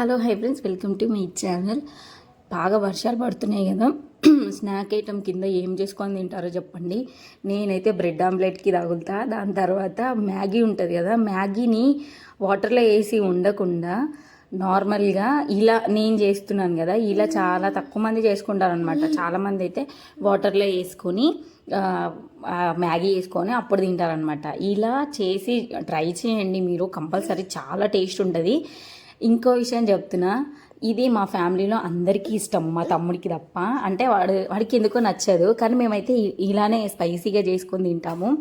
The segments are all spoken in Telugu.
Hello hi friends welcome to me channel. బాగా వర్షాలు పడుతున్నాయి కదా. స్నాక్ ఐటమ్ కింద ఏం చేసుకొని తింటారో చెప్పండి. నేనైతే బ్రెడ్ ఆమ్లెట్కి తగులుతా. దాని తర్వాత మ్యాగీ ఉంటుంది కదా. మ్యాగీని వాటర్లో వేసి ఉండకుండా నార్మల్గా ఇలా నేను చేస్తున్నాను కదా. ఇలా చాలా తక్కువ మంది చేసుకుంటారు అనమాట చాలామంది అయితే వాటర్లో వేసుకొని మ్యాగీ వేసుకొని అప్పుడు తింటారనమాట ఇలా చేసి ట్రై చేయండి మీరు. కంపల్సరీ చాలా టేస్ట్ ఉంటుంది. ఇంకో విషయం చెప్తున్నా. ఇది మా ఫ్యామిలీలో అందరికీ ఇష్టం మా తమ్ముడికి తప్ప. అంటే వాడు వాడికి ఎందుకో నచ్చదు. కానీ మేమైతే ఇలానే స్పైసీగా చేసుకొని తింటాము.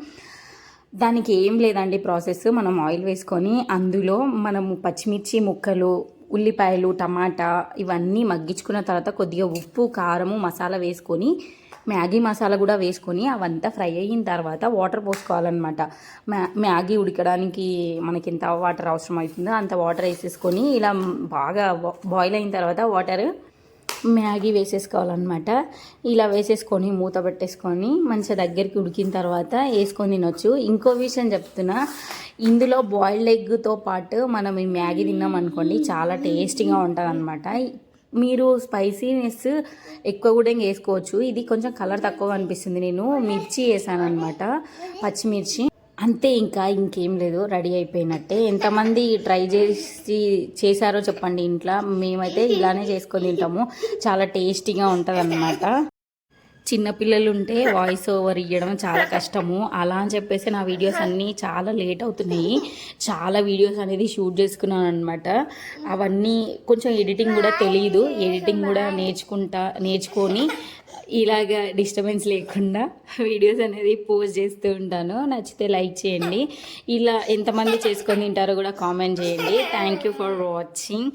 దానికి ఏం లేదండి ప్రాసెస్. మనం ఆయిల్ వేసుకొని అందులో మనము పచ్చిమిర్చి ముక్కలు ఉల్లిపాయలు టమాటా ఇవన్నీ మగ్గించుకున్న తర్వాత కొద్దిగా ఉప్పు కారము మసాలా వేసుకొని మ్యాగీ మసాలా కూడా వేసుకొని అవంతా ఫ్రై అయిన తర్వాత వాటర్ పోసుకోవాలన్నమాట. మ్యా మ్యాగీ ఉడకడానికి మనకి ఎంత వాటర్ అవసరం అవుతుందో అంత వాటర్ వేసేసుకొని ఇలా బాగా బాయిల్ అయిన తర్వాత వాటర్ మ్యాగీ వేసేసుకోవాలన్నమాట. ఇలా వేసేసుకొని మూత పెట్టేసుకొని మంచిగా దగ్గరికి ఉడికిన తర్వాత వేసుకొని తినొచ్చు. ఇంకో విషయం చెప్తున్నా ఇందులో బాయిల్డ్ ఎగ్తో పాటు మనం ఈ మ్యాగీ తిన్నాం అనుకోండి చాలా టేస్టీగా ఉంటుంది అనమాట మీరు స్పైసీనెస్ ఎక్కువ కూడా ఇంకా వేసుకోవచ్చు. ఇది కొంచెం కలర్ తక్కువ అనిపిస్తుంది. నేను మిర్చి వేసాను అనమాట పచ్చిమిర్చి. అంతే ఇంకా ఇంకేం లేదు రెడీ అయిపోయినట్టే. ఎంతమంది ట్రై చేసి చేశారో చెప్పండి ఇంట్లో. మేమైతే ఇలానే చేసుకొని తింటాము. చాలా టేస్టీగా ఉంటుంది చిన్నపిల్లలు ఉంటే వాయిస్ ఓవర్ ఇవ్వడం చాలా కష్టము. అలా అని చెప్పేసి నా వీడియోస్ అన్నీ చాలా లేట్ అవుతున్నాయి. చాలా వీడియోస్ అనేది షూట్ చేసుకున్నాను అనమాట అవన్నీ కొంచెం ఎడిటింగ్ కూడా తెలియదు ఎడిటింగ్ కూడా నేర్చుకుంటా నేర్చుకొని ఇలాగ డిస్టర్బెన్స్ లేకుండా వీడియోస్ అనేది పోస్ట్ చేస్తూ ఉంటాను. నచ్చితే లైక్ చేయండి. ఇలా ఎంతమంది చేసుకొని తింటారో కూడా కామెంట్ చేయండి. Thank you for watching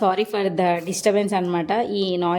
sorry for the disturbance అనమాట ఈ నాయిస్